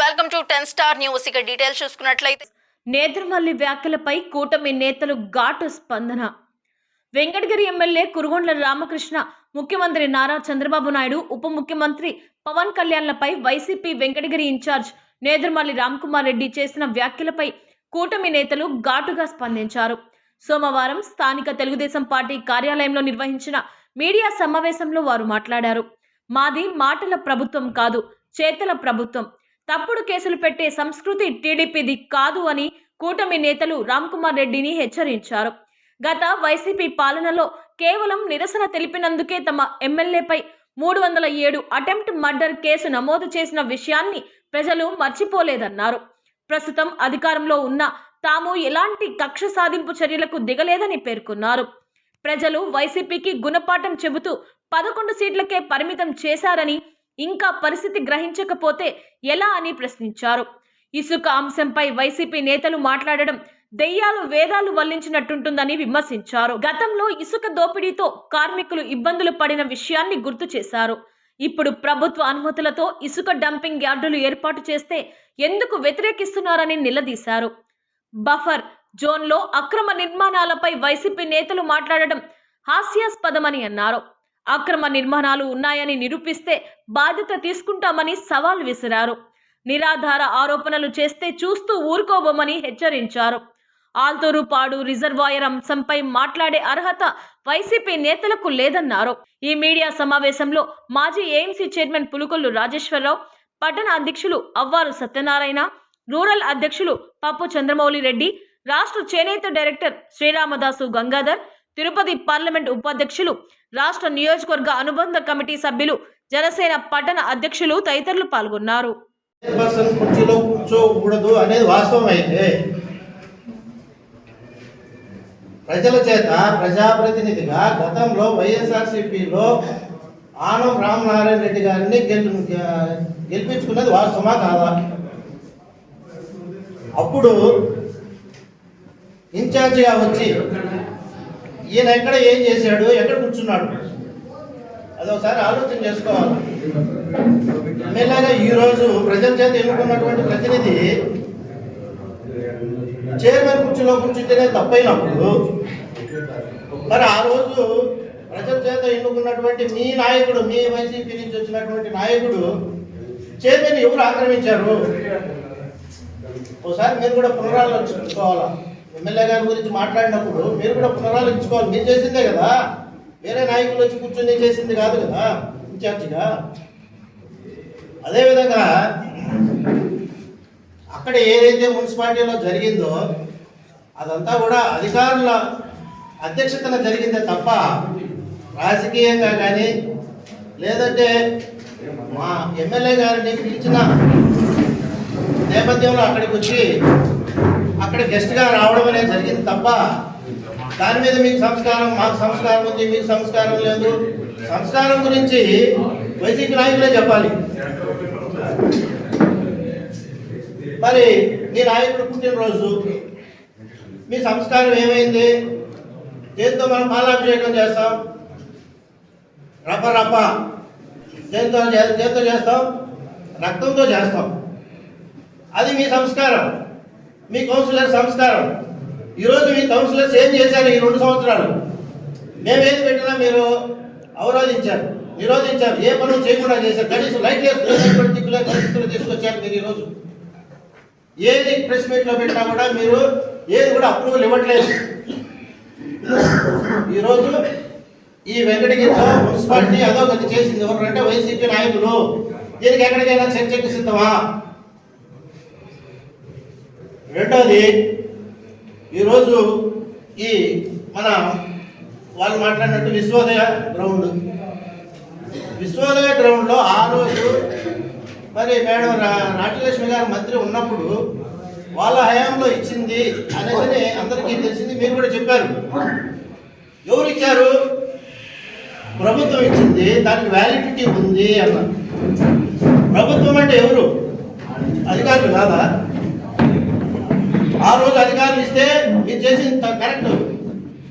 Welcome to ten star news. ఇక details చూసుకున్నట్లయితే నేత్రమల్లి వ్యాఖ్యలపై కూటమి నేతలు ఘాటు స్పందన. వెంకటగిరి ఎమ్మెల్యే కురుగొండ్ల రామకృష్ణ ముఖ్యమంత్రి నారా చంద్రబాబు నాయుడు ఉప ముఖ్యమంత్రి పవన్ కళ్యాణ్లపై వైసీపీ వెంకటగిరి ఇన్ఛార్జ్ నేదురుమల్లి రామ్కుమార్ రెడ్డి చేసిన వ్యాఖ్యలపై కూటమి నేతలు ఘాటుగా స్పందించారు. సోమవారం స్థానిక తెలుగుదేశం పార్టీ కార్యాలయంలో నిర్వహించిన మీడియా సమావేశంలో వారు మాట్లాడారు. మాది మాటల ప్రభుత్వం కాదు చేతల ప్రభుత్వం. తప్పుడు కేసులు పెట్టే సంస్కృతి టీడీపీది కాదు అని కూటమి నేతలు రామ్కుమార్ రెడ్డిని హెచ్చరించారు. గత వైసీపీ పాలనలో కేవలం నిరసన తెలిపినందుకే తమ ఎమ్మెల్యేపై మూడు వందల ఏడు అటెంప్ట్ మర్డర్ కేసు నమోదు చేసిన విషయాన్ని ప్రజలు మర్చిపోలేదన్నారు. ప్రస్తుతం అధికారంలో ఉన్న తాము ఎలాంటి కక్ష సాధింపు చర్యలకు దిగలేదని పేర్కొన్నారు. ప్రజలు వైసీపీకి గుణపాఠం చెబుతూ పదకొండు సీట్లకే పరిమితం చేశారని ఇంకా పరిస్థితి గ్రహించకపోతే ఎలా అని ప్రశ్నించారు. ఇసుక అంశంపై వైసీపీ నేతలు మాట్లాడడం దెయ్యాలు వేదాలు వల్లించినట్టుంటుందని విమర్శించారు. గతంలో ఇసుక దోపిడీతో కార్మికులు ఇబ్బందులు పడిన విషయాన్ని గుర్తు చేశారు. ఇప్పుడు ప్రభుత్వ అనుమతులతో ఇసుక డంపింగ్ యార్డులు ఏర్పాటు చేస్తే ఎందుకు వ్యతిరేకిస్తున్నారని నిలదీశారు. బఫర్ జోన్లో అక్రమ నిర్మాణాలపై వైసీపీ నేతలు మాట్లాడడం హాస్యాస్పదమని అన్నారు. అక్రమ నిర్మాణాలు ఉన్నాయని నిరూపిస్తే బాధ్యత తీసుకుంటామని సవాల్ విసిరారు. నిరాధార ఆరోపణలు చేస్తే చూస్తూ ఊరుకోబోమని హెచ్చరించారు. ఆల్తూరుపాడు రిజర్వాయర్ అంశంపై మాట్లాడే అర్హత వైసీపీ నేతలకు లేదన్నారు. ఈ మీడియా సమావేశంలో మాజీ ఏఎంసీ చైర్మన్ పులుకొల్లు రాజేశ్వరరావు పట్టణ అధ్యక్షులు అవ్వారు సత్యనారాయణ రూరల్ అధ్యక్షులు పప్పు చంద్రమౌళి రెడ్డి రాష్ట్ర చేనేత డైరెక్టర్ శ్రీరామదాసు గంగాధర్ తిరుపతి పార్లమెంట్ ఉపాధ్యక్షులు రాష్ట్ర నియోజకవర్గ అనుబంధ కమిటీ సభ్యులు జనసేన పట్టణ అధ్యక్షులు తదితరులు పాల్గొన్నారు. కుర్చీలో కూర్చోకూడదు అనేది వాస్తవం అయితే ప్రజల చేత ప్రజాప్రతినిధిగా గతంలో వైఎస్ఆర్సిపిలో ఆనం రామనారాయణ రెడ్డి గారిని గెలి గెలిపించుకున్నది వాస్తవమా కాదా? అప్పుడు ఇన్ఛార్జిగా వచ్చి ఈయన ఎక్కడ ఏం చేశాడు? ఎక్కడ కూర్చున్నాడు? అదొకసారి ఆలోచన చేసుకోవాలి. ఎమ్మెల్యేగా ఈరోజు ప్రజల చేత ఎన్నుకున్నటువంటి ప్రతినిధి చైర్మన్ కుర్చీలో కూర్చుంటేనే తప్పైనప్పుడు మరి ఆ రోజు ప్రజల చేత ఎన్నుకున్నటువంటి మీ నాయకుడు మీ వైసీపీ నుంచి వచ్చినటువంటి నాయకుడు చైర్మన్ ఎవరు ఆక్రమించారు? ఒకసారి మీరు కూడా పునరాలోచించుకోవాలా? ఎమ్మెల్యే గారి గురించి మాట్లాడినప్పుడు మీరు కూడా పునరాలోచించుకోవాలి. మీరు చేసిందే కదా. వేరే నాయకులు వచ్చి కూర్చొని చేసింది కాదు కదా ఇన్ఛార్జిగా. అదేవిధంగా అక్కడ ఏదైతే మున్సిపాలిటీలో జరిగిందో అదంతా కూడా అధికారుల అధ్యక్షతన జరిగిందే తప్ప రాజకీయంగా కానీ లేదంటే మా ఎమ్మెల్యే గారిని పిలిచిన నేపథ్యంలో అక్కడికి వచ్చి అక్కడ గెస్ట్గా రావడం అనేది జరిగింది తప్ప దాని మీద మీకు సంస్కారం మాకు సంస్కారం ఉంది మీకు సంస్కారం లేదు. సంస్కారం గురించి వైసీపీ నాయకులే చెప్పాలి. మరి మీ నాయకుడు పుట్టినరోజు మీ సంస్కారం ఏమైంది? దేంతో మనం పాలాభిషేకం చేస్తాం? రప రప. దేంతో చే- దేంతో చేస్తాం? రక్తంతో చేస్తాం. అది మీ సంస్కారం. మీ కౌన్సిలర్ సంస్కారం. ఈరోజు మీ కౌన్సిలర్స్ ఏం చేశారు ఈ రెండు సంవత్సరాలు? మేమేం పెట్టినా మీరు అవరోధించారు. నిరోధించారు. ఏ పనులు చేయకుండా చేశారు. కనీసం లైట్ వేసుకునేటువంటి దిక్కులే పరిస్థితులు తీసుకొచ్చారు మీరు ఈరోజు ఏది ప్రెస్ మీట్లో పెట్టినా కూడా మీరు ఏది కూడా అప్రూవల్ ఇవ్వట్లేదు. ఈరోజు ఈ వెంకటగిరిలో మున్సిపాలిటీ అదోగతి చేసింది ఎవరంటే వైసీపీ నాయకులు. దీనికి ఎక్కడికైనా చర్చకి సిద్ధమా? రెండోది ఈరోజు ఈ మన వాళ్ళు మాట్లాడినట్టు విశ్వోదయ గ్రౌండ్. విశ్వోదయ గ్రౌండ్లో ఆ రోజు మరి మేడం రా- గారు మంత్రి ఉన్నప్పుడు వాళ్ళ హయాంలో ఇచ్చింది అనేసి అందరికీ తెలిసింది మీరు కూడా చెప్పారు. ఎవరు ఇచ్చారు? ప్రభుత్వం ఇచ్చింది దానికి వ్యాలిడిటీ ఉంది అన్నారు. ప్రభుత్వం అంటే ఎవరు? అధికారులు కాదా? ఆ రోజు అధికారులు ఇస్తే మీరు చేసింది కరెక్ట్.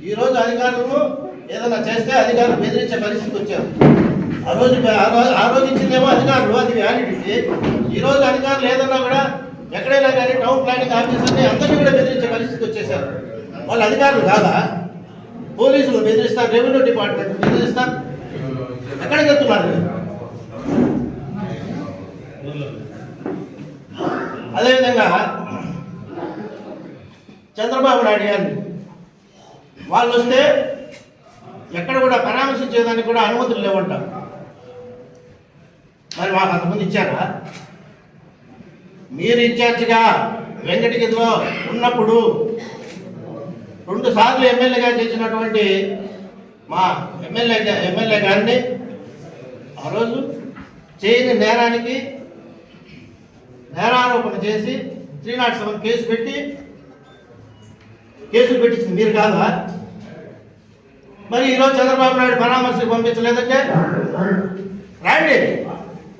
ఈ రోజు అధికారులు ఏదైనా చేస్తే అధికారులు బెదిరించే పరిస్థితి వచ్చారు. ఆ రోజు ఆ రోజు ఇచ్చిందేమో అధికారులు అది వ్యాలిడిటీ ఈ రోజు అధికారులు ఏదన్నా కూడా ఎక్కడైనా కానీ టౌన్ ప్లానింగ్ ఆఫీసర్ని అందరినీ కూడా బెదిరించే పరిస్థితి వచ్చేసారు వాళ్ళు అధికారులు కాదా? పోలీసులు బెదిరిస్తారు రెవెన్యూ డిపార్ట్మెంట్ బెదిరిస్తారు. ఎక్కడికి వెళ్తున్నారు అదేవిధంగా చంద్రబాబు నాయుడు గారిని. వాళ్ళు వస్తే ఎక్కడ కూడా పరామర్శించేదానికి కూడా అనుమతులు లేవంట. మరి మాకు అంతకుముందు ఇచ్చారా? మీరు ఇన్ఛార్జిగా వెంకటగిరిలో ఉన్నప్పుడు రెండు సార్లు ఎమ్మెల్యేగా చేసినటువంటి మా ఎమ్మెల్యే ఎమ్మెల్యే గారిని ఆ రోజు చేయని నేరానికి నేరారోపణ చేసి త్రీ నాట్ సెవెన్ కేసు పెట్టి కేసులు పెట్టించింది. మీరు కాదా? మరి ఈరోజు చంద్రబాబు నాయుడు పరామర్శకు పంపించలేదంటే? రాయండి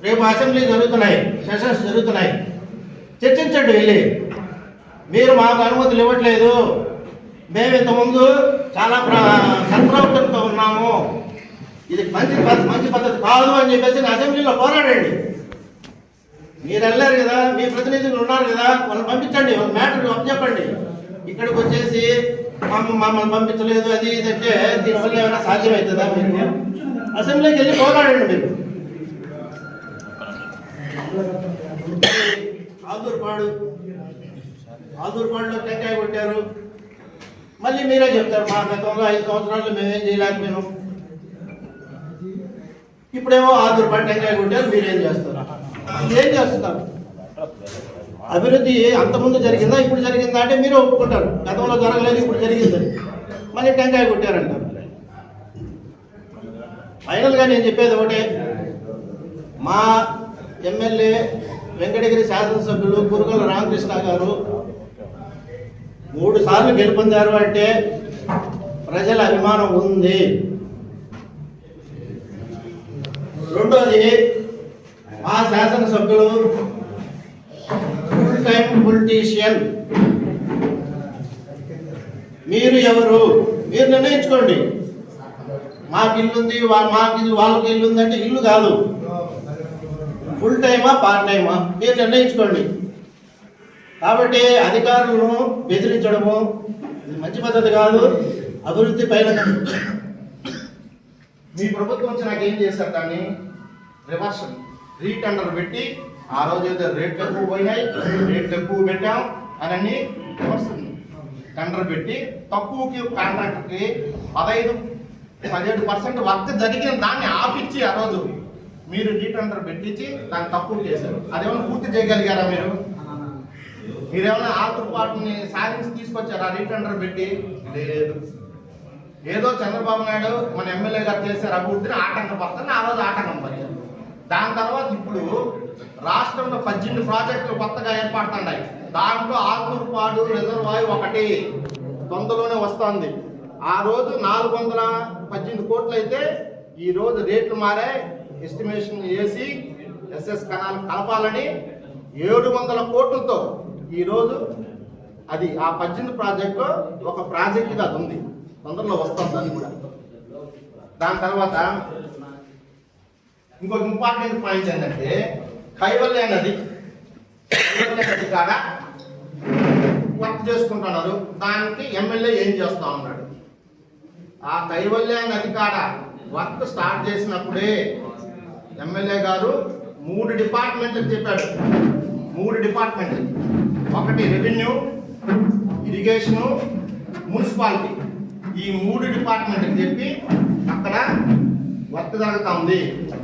రేపు అసెంబ్లీ జరుగుతున్నాయి. సెషన్స్ జరుగుతున్నాయి. చర్చించండి వెళ్ళి. మీరు మాకు అనుమతులు ఇవ్వట్లేదు. మేము ఇంతకుముందు చాలా ప్ర ఉన్నాము. ఇది మంచి పద్ధ- మంచి పద్ధతి కాదు అని చెప్పేసి అసెంబ్లీలో పోరాడండి. మీరు వెళ్ళారు కదా మీ ప్రతినిధులు ఉన్నారు కదా వాళ్ళని పంపించండి. వాళ్ళ మ్యాటర్ చెప్పండి. ఇక్కడికి వచ్చేసి మమ్మల్ని పంపించలేదు అది ఇది అంటే దీనివల్ల ఏమైనా సాధ్యమవుతుందా మీరు అసెంబ్లీకి వెళ్ళి పోరాడండి మీరు. ఆదూర్పాడు. ఆదూర్పాడులో టెంకాయ కొట్టారు. మళ్ళీ మీరే చెప్తారు మా గతంలో ఐదు సంవత్సరాలు మేమేం చేయలేకపోయినాం. ఇప్పుడేమో ఆదూరుపాడు టెంకాయ కొట్టారు మీరేం చేస్తారు ఏం చేస్తున్నారు? అభివృద్ధి అంతకుముందు జరిగిందా ఇప్పుడు జరిగిందా అంటే మీరు ఒప్పుకుంటారు. గతంలో జరగలేదు ఇప్పుడు జరిగిందని మళ్ళీ టెంకాయ కొట్టారంటారు ఫైనల్గా నేను చెప్పేది ఒకటే. మా ఎమ్మెల్యే వెంకటగిరి శాసనసభ్యులు కురుగల రామకృష్ణ గారు మూడు సార్లు గెలుపొందారు అంటే ప్రజల అభిమానం ఉంది. రెండోది మా శాసనసభ్యులు టైం పొలిటీషియన్ మీరు ఎవరు? మీరు నిర్ణయించుకోండి. మాకు ఇల్లు ఉంది మాకు ఇది వాళ్ళకి ఇల్లు ఉందంటే ఇల్లు కాదు ఫుల్ టైమా పార్ట్ టైమా మీరు నిర్ణయించుకోండి. కాబట్టి అధికారులను బెదిరించడము ఇది మంచి పద్ధతి కాదు. అభివృద్ధి పైన మీ ప్రభుత్వం వచ్చి నాకు ఏం చేశారు దాన్ని? రివర్షన్ రీటెండర్ పెట్టి ఆ రోజు అయితే రేట్లు ఎక్కువ పోయినాయి రేట్లు ఎక్కువ పెట్టాం అని వస్తుంది. టెండర్ పెట్టి తక్కువకి కాంట్రాక్ట్కి పదహైదు పదిహేడు పర్సెంట్ వర్క్ జరిగిన దాన్ని ఆపిచ్చి ఆ రోజు మీరు రీటెండర్ పెట్టించి దాన్ని తక్కువ చేశారు. అదేమైనా పూర్తి చేయగలిగారా మీరు? మీరేమైనా ఆతృపాటుని సాధించి తీసుకొచ్చారా రీటెండర్ పెట్టి? లేదు. ఏదో చంద్రబాబు నాయుడు మన ఎమ్మెల్యే గారు చేశారు అభివృద్ధిని ఆటంకపడుతుంది ఆ రోజు ఆటంకం పరిచారు దాని తర్వాత ఇప్పుడు రాష్ట్రంలో పద్దెనిమిది ప్రాజెక్టులు కొత్తగా ఏర్పడుతున్నాయి. దాంట్లో ఆకులపాడు రిజర్వాయు ఒకటి తొందరలోనే వస్తుంది. ఆ రోజు నాలుగు వందల పద్దెనిమిది కోట్లు అయితే ఈ రోజు రేట్లు మారాయి ఎస్టిమేషన్ వేసి ఎస్ఎస్ కణాలు కలపాలని ఏడు వందల కోట్లతో ఈరోజు అది ఆ పద్దెనిమిది ప్రాజెక్టు ఒక ప్రాజెక్టుగా అది ఉంది. తొందరలో వస్తుంది అది కూడా. దాని తర్వాత ఇంకొక ఇంపార్టెంట్ పాయింట్ ఏంటంటే కైవల్య నది కైవల్య నది కాడ వర్క్ చేసుకుంటున్నారు. దానికి ఎమ్మెల్యే ఏం చేస్తా ఉన్నాడు? ఆ కైవల్య నది కాడ వర్క్ స్టార్ట్ చేసినప్పుడే ఎమ్మెల్యే గారు మూడు డిపార్ట్మెంట్లకు చెప్పాడు. మూడు డిపార్ట్మెంట్లు ఒకటి రెవెన్యూ ఇరిగేషను మున్సిపాలిటీ ఈ మూడు డిపార్ట్మెంట్కి చెప్పి అక్కడ వర్క్ జరుగుతూ ఉంది.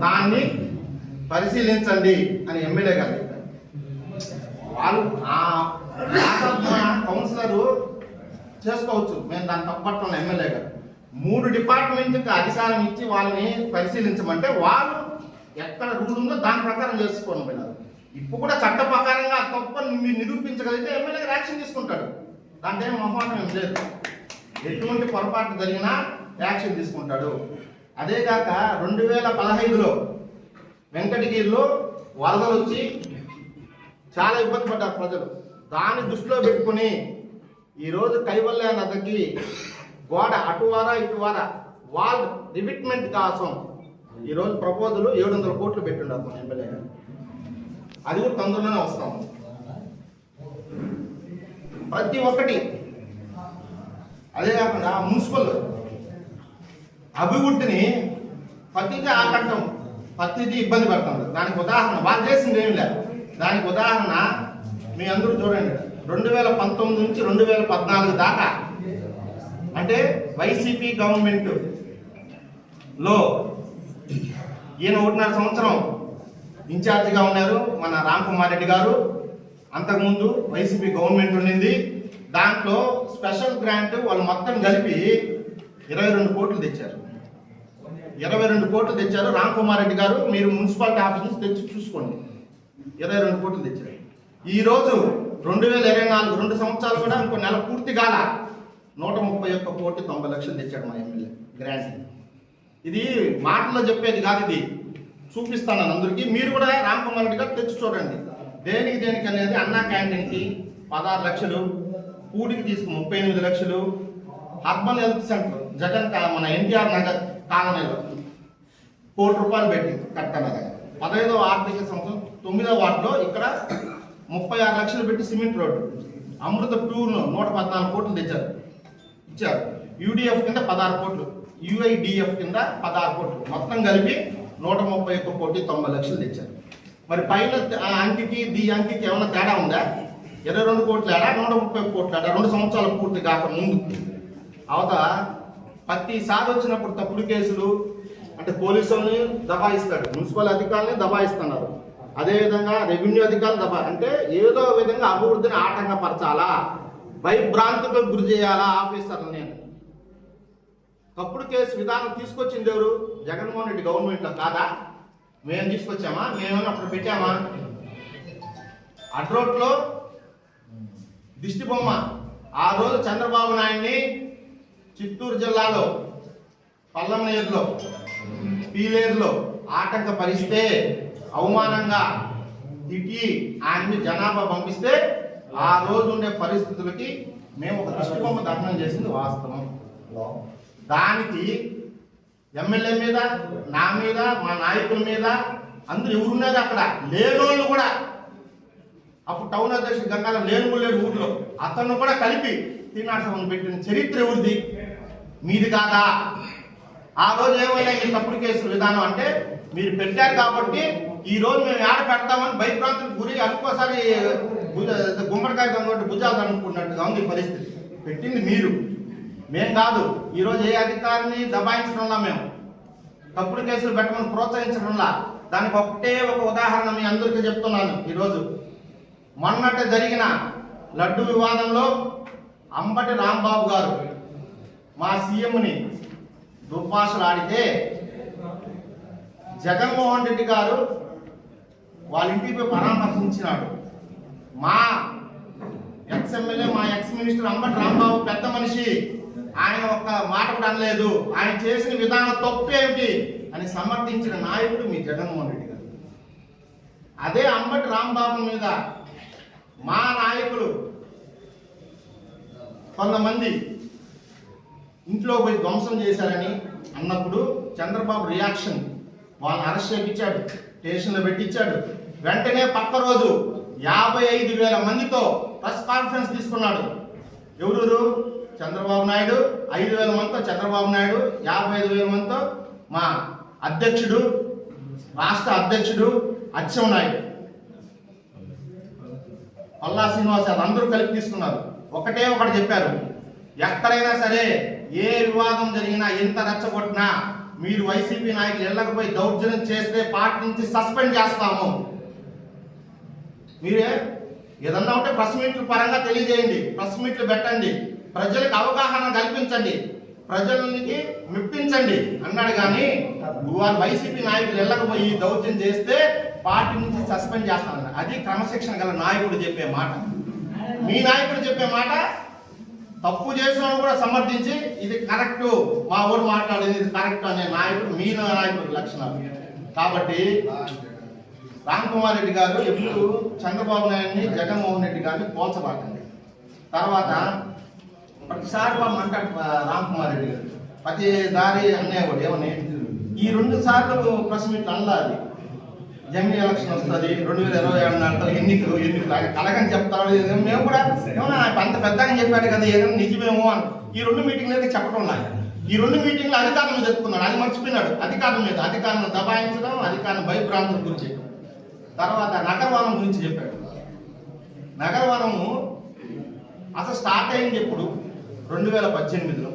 దాన్ని పరిశీలించండి అని ఎమ్మెల్యే గారు చెప్పారు. వాళ్ళు ఆ కౌన్సిలర్ చేసుకోవచ్చు. మేము దాన్ని తప్పట్టున్న ఎమ్మెల్యే గారు. మూడు డిపార్ట్మెంట్కి అధికారం ఇచ్చి వాళ్ళని పరిశీలించమంటే వాళ్ళు ఎక్కడ రూల్ ఉందో దాని ప్రకారం చేసుకోండి పోయినారు ఇప్పుడు కూడా చట్ట ప్రకారంగా తప్పని మీరు నిరూపించగలిగితే ఎమ్మెల్యే గారు యాక్షన్ తీసుకుంటాడు. దాంట్లో ఏం మొహమాటం ఏం లేదు. ఎటువంటి పొరపాటు జరిగినా యాక్షన్ తీసుకుంటాడు. అదే కాక రెండు వేల పదహైదులో వెంకటగిరిలో వరదలు వచ్చి చాలా ఇబ్బంది పడ్డారు ప్రజలు. దాన్ని దృష్టిలో పెట్టుకుని ఈరోజు కైవల్య నదికి గోడ అటువారా ఇటువారా వాల్ రివిట్మెంట్ కోసం ఈరోజు ప్రపోజల్ ఏడు వందల కోట్లు పెట్టుండారు మన ఎమ్మెల్యే గారు. అది కూడా తొందరలోనే వస్తాం ప్రతి ఒక్కటి అదే కాకుండా మున్సిపల్ అభివృద్ధిని పత్తికి ఆకట్టం పత్తికి ఇబ్బంది పెడుతుంది దానికి ఉదాహరణ వాళ్ళు చేసింది ఏమి లేదు. దానికి ఉదాహరణ మీ అందరూ చూడండి. రెండు వేల పంతొమ్మిది నుంచి రెండు వేల పద్నాలుగు దాకా అంటే వైసీపీ గవర్నమెంట్లో ఈయన ఒకటిన్నర సంవత్సరం ఇన్ఛార్జిగా ఉన్నారు మన రామ్ కుమార్ రెడ్డి గారు. అంతకుముందు వైసీపీ గవర్నమెంట్ ఉండింది. దాంట్లో స్పెషల్ గ్రాంట్ వాళ్ళు మొత్తం కలిపి ఇరవై రెండు కోట్లు తెచ్చారు. ఇరవై రెండు కోట్లు తెచ్చారు. రామ్ కుమార్ రెడ్డి గారు మీరు మున్సిపాలిటీ ఆఫీస్ నుంచి తెచ్చి చూసుకోండి. ఇరవై రెండు కోట్లు తెచ్చారు. ఈరోజు రెండు వేల ఇరవై నాలుగు రెండు సంవత్సరాలు కూడా ఇంకో నెల పూర్తి కాల నూట ముప్పై ఒక్క కోటి తొంభై లక్షలు తెచ్చాడు మా ఎమ్మెల్యే గ్రాంట్ ఇది మాటల్లో చెప్పేది కాదు ఇది. చూపిస్తాను అందరికీ. మీరు కూడా రామ్ కుమార్ రెడ్డి గారు తెచ్చి చూడండి. దేనికి దేనికి అనేది అన్నా క్యాంటీన్కి పదహారు లక్షలు కూడికి తీసుకు ముప్పై ఎనిమిది లక్షలు అర్బన్ హెల్త్ సెంటర్ జగన్ మన ఎన్టీఆర్ నగర్ కాలనీలో కోటి రూపాయలు పెట్టింది కట్టనగా పదహైదవ ఆర్థిక సంవత్సరం తొమ్మిదవ వార్డులో ఇక్కడ ముప్పై ఆరు లక్షలు పెట్టి సిమెంట్ రోడ్డు. అమృత టూర్ను నూట పద్నాలుగు కోట్లు తెచ్చారు. ఇచ్చారు. యూడిఎఫ్ కింద పదహారు కోట్లు యుఐడిఎఫ్ కింద పదహారు కోట్లు. మొత్తం కలిపి నూట ముప్పై ఒక్క కోటి తొంభై లక్షలు తెచ్చారు. మరి పైన ఆ అంకికి దీ అంకికి ఏమైనా తేడా ఉందా? ఇరవై రెండు కోట్లు ఆడా నూట ముప్పై ఒక్క కోట్లు ఆడా రెండు సంవత్సరాలు పూర్తి కాక ముందు. అవత ప్రతిసారి వచ్చినప్పుడు తప్పుడు కేసులు అంటే పోలీసుల్ని దబాయిస్తాడు మున్సిపల్ అధికారులని దబాయిస్తున్నారు. అదేవిధంగా రెవెన్యూ అధికారులు దబా అంటే ఏదో విధంగా అభివృద్ధిని ఆటంకపరచాలా? భయభ్రాంతులకు గురి చేయాలా ఆఫీసర్లని తప్పుడు కేసు విధానం తీసుకొచ్చింది ఎవరు? జగన్మోహన్ రెడ్డి గవర్నమెంట్లో కాదా? మేము తీసుకొచ్చామా? మేమేమన్నా అప్పుడు పెట్టామా? అడ్రోట్లో దిష్టి బొమ్మ. ఆ రోజు చంద్రబాబు నాయుడిని చిత్తూరు జిల్లాలో పల్లంనేరులో పీలేరులో ఆటంకపరిస్తే అవమానంగా తిట్టి ఆయన్ని జనాభా పంపిస్తే ఆ రోజు ఉండే పరిస్థితులకి మేము ఒక దిష్టి బొమ్మ దహనం చేసింది వాస్తవం. దానికి ఎమ్మెల్యే మీద నా మీద మా నాయకుల మీద అందరు ఎవరున్నది అక్కడ? లేనోళ్ళు కూడా. అప్పుడు టౌన్ అధ్యక్షుడు లేను లేనుకోలేడు ఊర్లో. అతను కూడా కలిపి తీనాటం పెట్టిన చరిత్ర ఎవరిది? మీది కాదా? ఆ రోజు ఏమైనా ఈ తప్పుడు కేసు విధానం అంటే మీరు పెట్టారు కాబట్టి ఈ రోజు మేము ఏడ పెడతామని భయప్రాంతం గురి అనుకోసారి గుమ్మడికాయ దొంగ భుజాలు అనుకున్నట్టుగా ఉంది పరిస్థితి. పెట్టింది మీరు. మేం కాదు. ఈరోజు ఏ అధికారిని దబాయించడంలా మేము. తప్పుడు కేసులు పెట్టమని ప్రోత్సహించడంలా. దానికి ఒకటే ఒక ఉదాహరణ మీ అందరికీ చెప్తున్నాను ఈరోజు. మొన్నట జరిగిన లడ్డు వివాదంలో అంబటి రాంబాబు గారు మా సీఎంని దుర్భాషలు ఆడితే జగన్మోహన్ రెడ్డి గారు వాళ్ళ ఇంటికి పరామర్శించినాడు. మా ఎక్స్ ఎమ్మెల్యే మా ఎక్స్ మినిస్టర్ అంబటి రాంబాబు పెద్ద మనిషి. ఆయన ఒక్క మాట కూడా అనలేదు. ఆయన చేసిన విధానం తప్పేమిటి అని సమర్థించిన నాయకుడు మీ జగన్మోహన్ రెడ్డి గారు. అదే అంబటి రాంబాబు మీద మా నాయకులు కొంతమంది ఇంట్లో పోయి ధ్వంసం చేశారని అన్నప్పుడు చంద్రబాబు రియాక్షన్ వాళ్ళని అరెస్ట్ చేయించాడు. స్టేషన్లో పెట్టించాడు. వెంటనే పక్క రోజు యాభై ఐదు వేల మందితో ప్రెస్ కాన్ఫరెన్స్ తీసుకున్నాడు. ఎవరు చంద్రబాబు నాయుడు. ఐదు వేల మందితో చంద్రబాబు నాయుడు యాభై ఐదు వేల మందితో మా అధ్యక్షుడు రాష్ట్ర అధ్యక్షుడు అచ్చం నాయుడు. పల్లా శ్రీనివాస్ అందరూ కలిపి తీసుకున్నారు. ఒకటే ఒకటి చెప్పారు. ఎక్కడైనా సరే ఏ వివాదం జరిగినా ఎంత రెచ్చగొట్టినా మీరు వైసీపీ నాయకులు ఇళ్ళకపోయి దౌర్జన్యం చేస్తే పార్టీ నుంచి సస్పెండ్ చేస్తాము. మీరే ఏదన్నా ఉంటే ప్రెస్ మీట్ల పరంగా తెలియజేయండి ప్రెస్ మీట్లు పెట్టండి. ప్రజలకు అవగాహన కల్పించండి ప్రజలకి మెప్పించండి అన్నాడు కానీ వాళ్ళు వైసీపీ నాయకులు వెళ్ళకపోయి దౌర్జన్యం చేస్తే పార్టీ నుంచి సస్పెండ్ చేస్తానన్నారు. అది క్రమశిక్షణ గల నాయకుడు చెప్పే మాట. మీ నాయకుడు చెప్పే మాట తప్పు చేసిన కూడా సమర్థించి ఇది కరెక్ట్ మా ఊరు మాట్లాడేది ఇది కరెక్ట్ అనే నాయకుడు మీ నాయకుడు లక్షణాలు. కాబట్టి రామ్ కుమార్ రెడ్డి గారు ఎప్పుడు చంద్రబాబు నాయుడిని జగన్మోహన్ రెడ్డి గారిని పోల్చబాకండి. తర్వాత ప్రతిసారి వాళ్ళు అంటాడు రామ్ కుమార్ రెడ్డి గారు ప్రతి దారి అన్నయ్య కూడా ఏమని ఈ రెండు సార్లు ప్రెస్ మీట్ అన్నది జమిని ఎలక్షన్ వస్తుంది రెండు వేల ఇరవై ఏడు నాటిలో ఎన్నికలు ఎన్నికలు కలగని చెప్తాడు మేము కూడా ఏమన్నా అంత పెద్దగా చెప్పాడు కదా ఏదైనా నిజమేమో అని. ఈ రెండు మీటింగ్లు అయితే చెప్పడం నాకు ఈ రెండు మీటింగ్లు అధికారుల మీద చెప్పుకున్నాడు అది మర్చిపోయినాడు. అధికారుల మీద అధికారులను దబాయించడం అధికారులను భయభ్రాంతుల గురించి తర్వాత నగరవనం గురించి చెప్పాడు. నగరవనము అసలు స్టార్ట్ అయింది ఎప్పుడు? రెండు వేల పద్దెనిమిదిలో.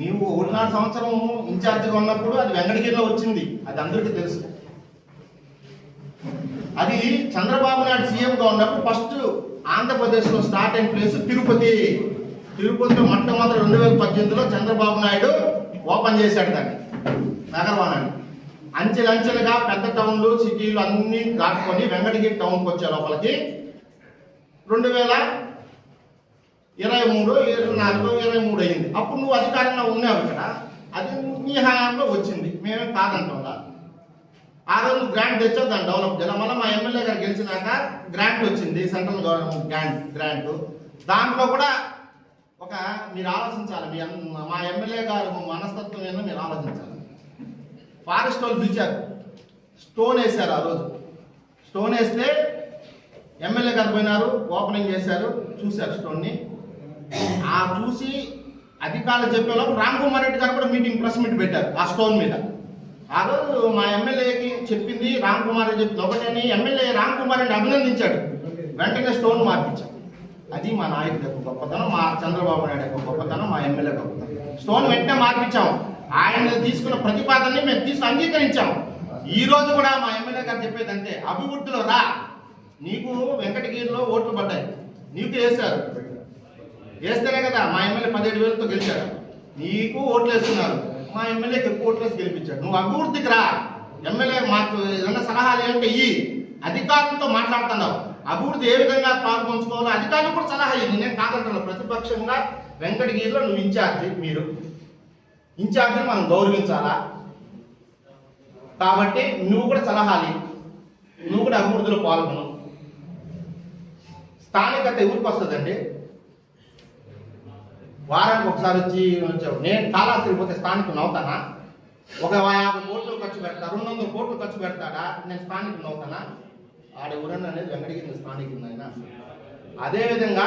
నీవు ఒకటిన్నర సంవత్సరం ఇన్ఛార్జిగా ఉన్నప్పుడు అది వెంకటగిరిలో వచ్చింది. అది అందరికీ తెలుసు. అది చంద్రబాబు నాయుడు సీఎంగా ఉన్నప్పుడు ఫస్ట్ ఆంధ్రప్రదేశ్లో స్టార్ట్ అయిన ప్లేస్ తిరుపతి. తిరుపతిలో మొట్టమొదటి రెండు వేల పద్దెనిమిదిలో చంద్రబాబు నాయుడు ఓపెన్ చేశాడు దాన్ని. నగరవాణాన్ని. అంచెలంచెలుగా పెద్ద టౌన్లు సిటీలు అన్నీ దాటుకొని వెంకటగిరి టౌన్కి వచ్చే లోపలికి రెండు వేల ఇరవై మూడు ఇరవై నాలుగు ఇరవై మూడు అయింది. అప్పుడు నువ్వు అధికారంలో ఉన్నావు ఇక్కడ. అది నీ హయాంలో వచ్చింది. మేమే కాదంటా ఆ రోజు గ్రాంట్ తెచ్చావు దాన్ని డెవలప్ చేయాలి మళ్ళీ మా ఎమ్మెల్యే గారు గెలిచినాక గ్రాంట్ వచ్చింది సెంట్రల్ గవర్నమెంట్ గ్రాంట్ గ్రాంట్ దాంట్లో కూడా ఒక మీరు ఆలోచించాలి మీ మా ఎమ్మెల్యే గారు మనస్తత్వం ఏందో మీరు ఆలోచించాలి. ఫారెస్ట్ వాళ్ళు పిలిచారు స్టోన్ వేశారు ఆ రోజు. స్టోన్ వేస్తే ఎమ్మెల్యే గారు పోయినారు ఓపెనింగ్ చేశారు చూశారు స్టోన్ని ఆ చూసి అధికారులు చెప్పేలోపు రామ్ కుమార్ రెడ్డి గారు కూడా మీటింగ్ ప్రెస్ మీట్ పెట్టారు ఆ స్టోన్ మీద. ఆ రోజు మా ఎమ్మెల్యేకి చెప్పింది రామ్ కుమార్ చెప్తే చెప్పింది. ఒకటని ఎమ్మెల్యే రామ్ కుమార్ అని అభినందించాడు. వెంటనే స్టోన్ మార్పించాడు. అది మా నాయకుడి యొక్క గొప్పతనం మా చంద్రబాబు నాయుడు యొక్క గొప్పతనం మా ఎమ్మెల్యే గొప్పతనం. స్టోన్ వెంటనే మార్పించాము. ఆయన తీసుకున్న ప్రతిపాదనని మేము తీసుకు అంగీకరించాము. ఈ రోజు కూడా మా ఎమ్మెల్యే గారు చెప్పేది అంతే అభివృద్ధిలో రా. నీకు వెంకటగిరిలో ఓట్లు పడ్డాయి. నీకు వేశారు. వేస్తేనే కదా మా ఎమ్మెల్యే పదిహేడు వేలతో గెలిచారు నీకు ఓట్లు వేస్తున్నారు. మా ఎమ్మెల్యేకి ఎక్కువ ఓట్లు గెలిపించాడు. నువ్వు అభివృద్ధికి రా. ఎమ్మెల్యే మాకు ఏదైనా సలహాలు ఏంటంటే ఈ అధికారులతో మాట్లాడుతున్నావు. అభివృద్ధి ఏ విధంగా పాల్పంచుకోవాలో అధికారులు కూడా సలహా ఇవ్వండి నేను కాదంటున్నాను ప్రతిపక్షంగా వెంకటగిరిలో నువ్వు ఇన్ఛార్జి మీరు. ఇన్ఛార్జిని మనం గౌరవించాలా? కాబట్టి నువ్వు కూడా సలహాలి నువ్వు కూడా అభివృద్ధిలో పాల్గొను. స్థానికత ఎవరికి వస్తుందండి? వారానికి ఒకసారి వచ్చి నేను కాళాస్త్రి పోతే స్థానికులు అవుతానా ఒక యాభై కోట్లు ఖర్చు పెడతా రెండు వందల కోట్లు ఖర్చు పెడతాడా? నేను స్థానికులు అవుతానా ఆడ ఊరన్న అనేది వెంకటగిరి స్థానికులు ఆయన అదేవిధంగా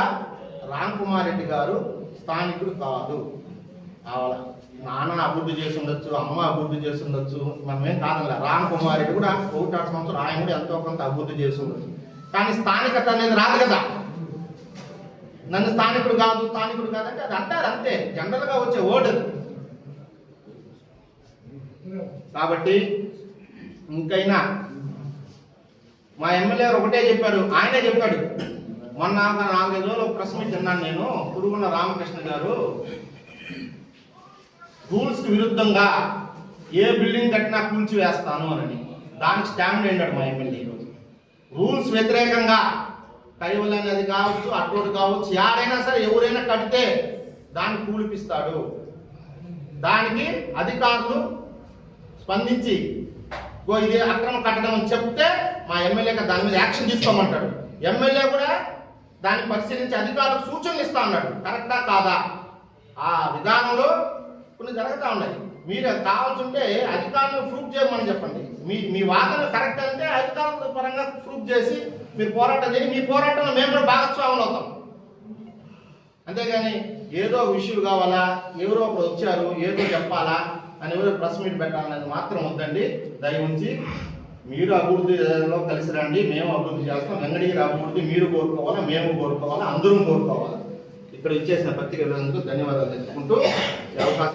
రామ్ కుమార్ రెడ్డి గారు స్థానికుడు కాదు. కావాల నాన్న అభివృద్ధి చేసి ఉండొచ్చు అమ్మ అభివృద్ధి చేసి ఉండొచ్చు మనమేం కాదనలే. రామ్ కుమార్ రెడ్డి కూడా ఒకటి సంవత్సరం ఆయన కూడా ఎంతో కొంత అభివృద్ధి చేసి ఉండొచ్చు. కానీ స్థానికత అనేది రాదు కదా. నన్ను స్థానికుడు కాదు స్థానికుడు కాదంటే అది అంటారు అంతే. జనరల్గా వచ్చే ఓటు కాబట్టి ఇంకైనా మా ఎమ్మెల్యే ఒకటే చెప్పారు ఆయనే చెప్పాడు. మొన్న నాలుగైదు రోజులు ఒక ప్రెస్ నేను పురుగున్న రామకృష్ణ గారు రూల్స్కి విరుద్ధంగా ఏ బిల్డింగ్ కట్టినా కూల్చి వేస్తాను అని దానికి స్టాండ్ అయ్యాడు మా ఎమ్మెల్యే ఈరోజు. రూల్స్ వ్యతిరేకంగా కైవల్ అనేది కావచ్చు అడ్డోడు కావచ్చు యాడైనా సరే ఎవరైనా కడితే దాన్ని కూలిపిస్తాడు. దానికి అధికారులు స్పందించి "ఓ ఇది అక్రమ కట్టడం అని చెప్తే మా ఎమ్మెల్యే దాని మీద యాక్షన్ తీసుకోమంటాడు. ఎమ్మెల్యే కూడా దాన్ని పరిశీలించి అధికారులకు సూచనలు ఇస్తా ఉన్నాడు. కరెక్టా కాదా? ఆ విధానంలో కొన్ని జరుగుతూ ఉన్నాయి. మీరు కావాల్సి ఉంటే అధికారులు ప్రూఫ్ చేయమని చెప్పండి. మీ మీ వాదన కరెక్ట్ అంటే అధికారుల పరంగా ప్రూఫ్ చేసి మీరు పోరాటం చేయండి. మీ పోరాటంలో మేము కూడా భాగస్వాములు అవుతాం. అంతేగాని ఏదో విషయం కావాలా ఎవరో ఒకరు వచ్చారు ఏదో చెప్పాలా అని ఎవరో ప్రెస్ మీట్ పెట్టాలనేది మాత్రం వద్దండి. దయ ఉంచి మీరు అభివృద్ధిలో కలిసి రండి మేము అభివృద్ధి చేస్తాం. వెంగడగిరి అభివృద్ధి మీరు కోరుకోవాలా మేము కోరుకోవాలా అందరం కోరుకోవాలా. ఇక్కడ ఇచ్చేసిన పత్రిక ధన్యవాదాలు తెలుసుకుంటూ అవకాశం